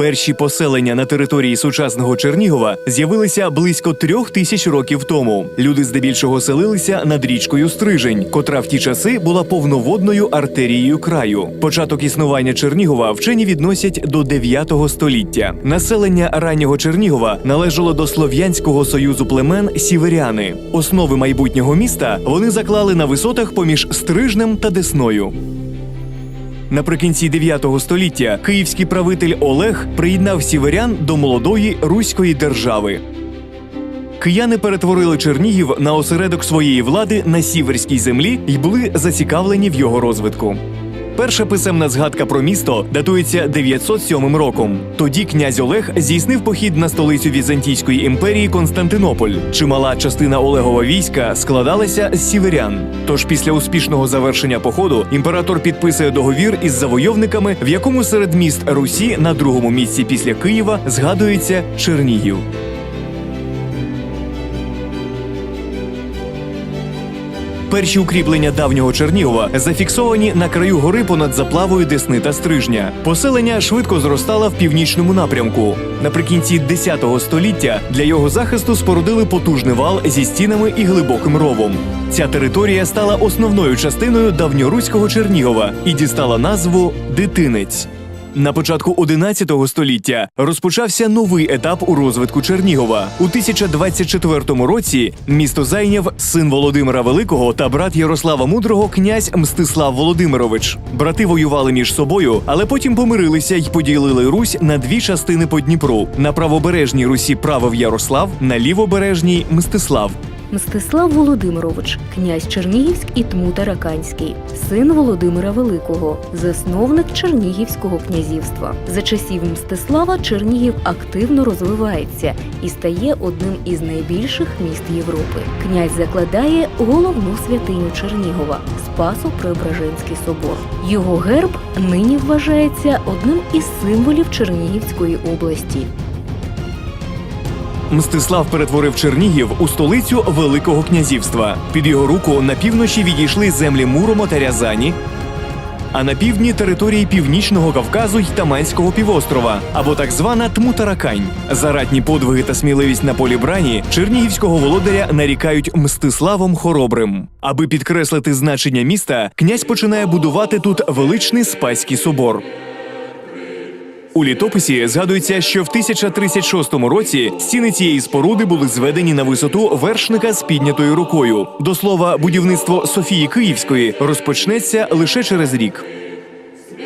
Перші поселення на території сучасного Чернігова з'явилися близько трьох тисяч років тому. Люди здебільшого селилися над річкою Стрижень, котра в ті часи була повноводною артерією краю. Початок існування Чернігова вчені відносять до 9 століття. Населення раннього Чернігова належало до слов'янського союзу племен сіверяни. Основи майбутнього міста вони заклали на висотах поміж Стрижнем та Десною. Наприкінці 9 століття київський правитель Олег приєднав сіверян до молодої руської держави. Кияни перетворили Чернігів на осередок своєї влади на сіверській землі і були зацікавлені в його розвитку. Перша писемна згадка про місто датується 907 роком. Тоді князь Олег здійснив похід на столицю Візантійської імперії Константинополь. Чимала частина Олегова війська складалася з сіверян. Тож після успішного завершення походу імператор підписує договір із завойовниками, в якому серед міст Русі на другому місці після Києва згадується Чернігів. Перші укріплення давнього Чернігова зафіксовані на краю гори понад заплавою Десни та Стрижня. Поселення швидко зростало в північному напрямку. Наприкінці 10 століття для його захисту спорудили потужний вал зі стінами і глибоким ровом. Ця територія стала основною частиною давньоруського Чернігова і дістала назву Дитинець. На початку 11 століття розпочався новий етап у розвитку Чернігова. У 1024 році місто зайняв син Володимира Великого та брат Ярослава Мудрого князь Мстислав Володимирович. Брати воювали між собою, але потім помирилися й поділили Русь на дві частини по Дніпру. На правобережній Русі правив Ярослав, на лівобережній Мстислав. Мстислав Володимирович, князь Чернігівський і Тмутараканський, син Володимира Великого, засновник Чернігівського князівства. За часів Мстислава Чернігів активно розвивається і стає одним із найбільших міст Європи. Князь закладає головну святиню Чернігова Спасо-Преображенський собор. Його герб нині вважається одним із символів Чернігівської області. Мстислав перетворив Чернігів у столицю Великого князівства. Під його руку на півночі відійшли землі Муромо та Рязані, а на півдні території Північного Кавказу й Таманського півострова, або так звана Тмутаракань. За ратні подвиги та сміливість на полі брані чернігівського володаря нарікають Мстиславом Хоробрим. Аби підкреслити значення міста, князь починає будувати тут величний Спаський собор. У літописі згадується, що в 1036 році стіни цієї споруди були зведені на висоту вершника з піднятою рукою. До слова, будівництво Софії Київської розпочнеться лише через рік.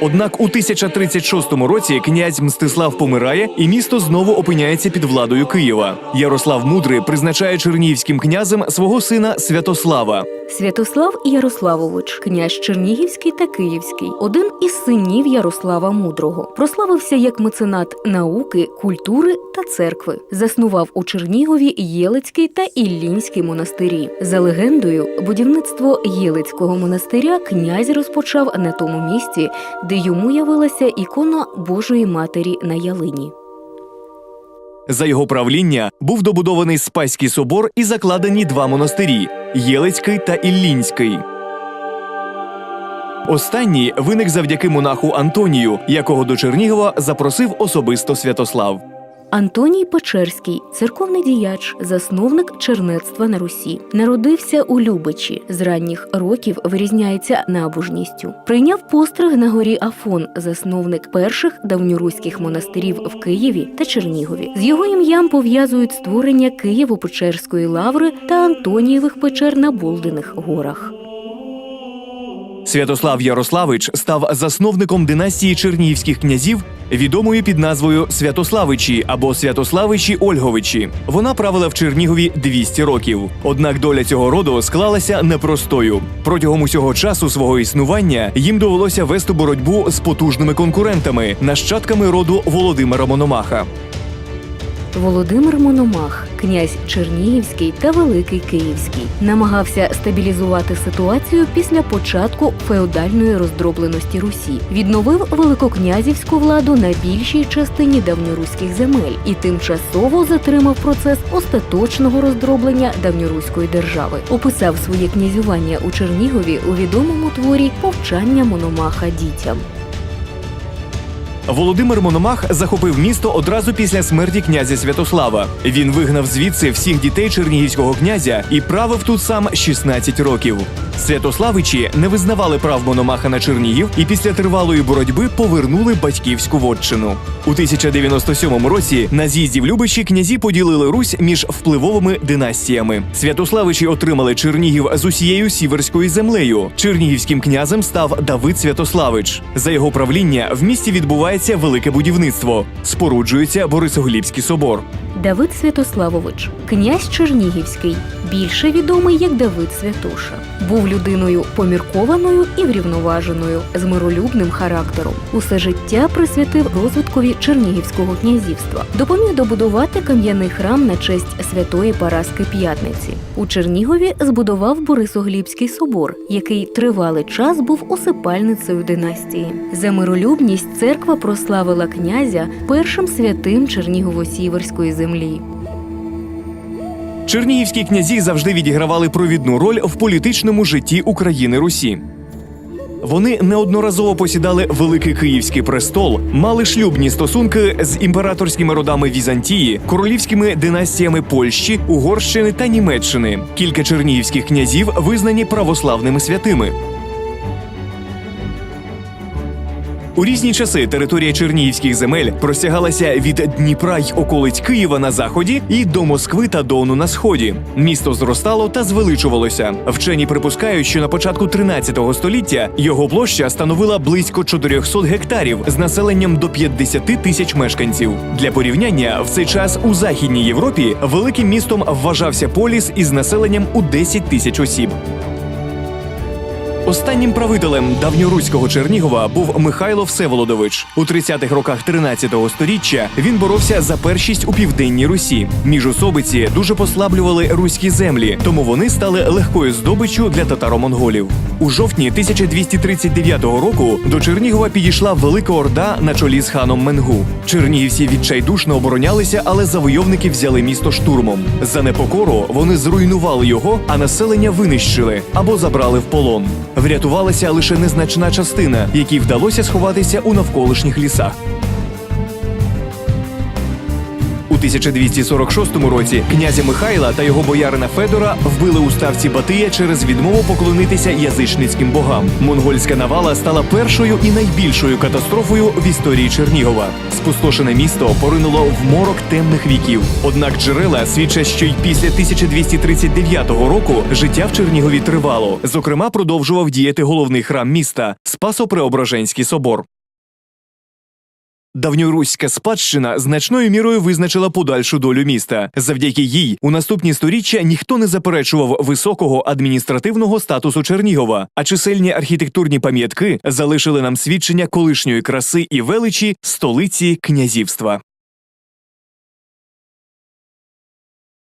Однак у 1036 році князь Мстислав помирає, і місто знову опиняється під владою Києва. Ярослав Мудрий призначає чернігівським князем свого сина Святослава. Святослав Ярославович, князь Чернігівський та Київський, один із синів Ярослава Мудрого, прославився як меценат науки, культури та церкви. Заснував у Чернігові Єлицький та Іллінський монастирі. За легендою, будівництво Єлицького монастиря князь розпочав на тому місці, де йому явилася ікона Божої Матері на ялині. За його правління був добудований Спаський собор і закладені два монастирі Єлицький та Іллінський. Останній виник завдяки монаху Антонію, якого до Чернігова запросив особисто Святослав. Антоній Печерський, церковний діяч, засновник чернецтва на Русі, народився у Любичі. З ранніх років вирізняється набожністю. Прийняв постриг на горі Афон, засновник перших давньоруських монастирів в Києві та Чернігові. З його ім'ям пов'язують створення Києво-Печерської лаври та Антонієвих печер на Болдиних горах. Святослав Ярославич став засновником династії чернігівських князів, відомої під назвою Святославичі або Святославичі Ольговичі. Вона правила в Чернігові 200 років. Однак доля цього роду склалася непростою. Протягом усього часу свого існування їм довелося вести боротьбу з потужними конкурентами, нащадками роду Володимира Мономаха. Володимир Мономах, князь Чернігівський та Великий Київський, намагався стабілізувати ситуацію після початку феодальної роздробленості Русі, відновив великокнязівську владу на більшій частині давньоруських земель і тимчасово затримав процес остаточного роздроблення давньоруської держави. Описав своє князювання у Чернігові у відомому творі Повчання Мономаха дітям. Володимир Мономах захопив місто одразу після смерті князя Святослава. Він вигнав звідси всіх дітей чернігівського князя і правив тут сам 16 років. Святославичі не визнавали прав Мономаха на Чернігів і після тривалої боротьби повернули батьківську вотчину. У 1097 році на з'їзді в Любичі князі поділили Русь між впливовими династіями. Святославичі отримали Чернігів з усією сіверською землею. Чернігівським князем став Давид Святославич. За його правління в місті відбувається велике будівництво. Споруджується Борисоглібський собор. Давид Святославович, князь Чернігівський, більше відомий як Давид Святоша, був людиною поміркованою і врівноваженою, з миролюбним характером. Усе життя присвятив розвиткові Чернігівського князівства, допоміг добудувати кам'яний храм на честь святої Параски П'ятниці. У Чернігові збудував Борисоглібський собор, який тривалий час був усипальницею династії. За миролюбність церква прославила князя першим святим Чернігово-Сіверської землі. Чернігівські князі завжди відігравали провідну роль в політичному житті України Русі. Вони неодноразово посідали Великий Київський престол, мали шлюбні стосунки з імператорськими родами Візантії, королівськими династіями Польщі, Угорщини та Німеччини. Кілька чернігівських князів визнані православними святими. У різні часи територія чернігівських земель простягалася від Дніпра й околиць Києва на заході і до Москви та Дону на сході. Місто зростало та звеличувалося. Вчені припускають, що на початку 13 століття його площа становила близько 400 гектарів з населенням до 50 тисяч мешканців. Для порівняння в цей час у західній Європі великим містом вважався поліс із населенням у 10 тисяч осіб. Останнім правителем давньоруського Чернігова був Михайло Всеволодович. У 30-х роках 13-го сторіччя він боровся за першість у південній Русі. Міжусобиці дуже послаблювали руські землі, тому вони стали легкою здобиччю для татаро-монголів. У жовтні 1239 року до Чернігова підійшла Велика Орда на чолі з ханом Менгу. Чернігівці відчайдушно оборонялися, але завойовники взяли місто штурмом. За непокору вони зруйнували його, а населення винищили або забрали в полон. Врятувалася лише незначна частина, якій вдалося сховатися у навколишніх лісах. У 1246 році князя Михайла та його боярина Федора вбили у ставці Батия через відмову поклонитися язичницьким богам. Монгольська навала стала першою і найбільшою катастрофою в історії Чернігова. Спустошене місто поринуло в морок темних віків. Однак джерела свідчать, що й після 1239 року життя в Чернігові тривало. Зокрема, продовжував діяти головний храм міста Спасо-Преображенський собор. Давньоруська спадщина значною мірою визначила подальшу долю міста. Завдяки їй у наступні сторіччя ніхто не заперечував високого адміністративного статусу Чернігова, а чисельні архітектурні пам'ятки залишили нам свідчення колишньої краси і величі столиці князівства.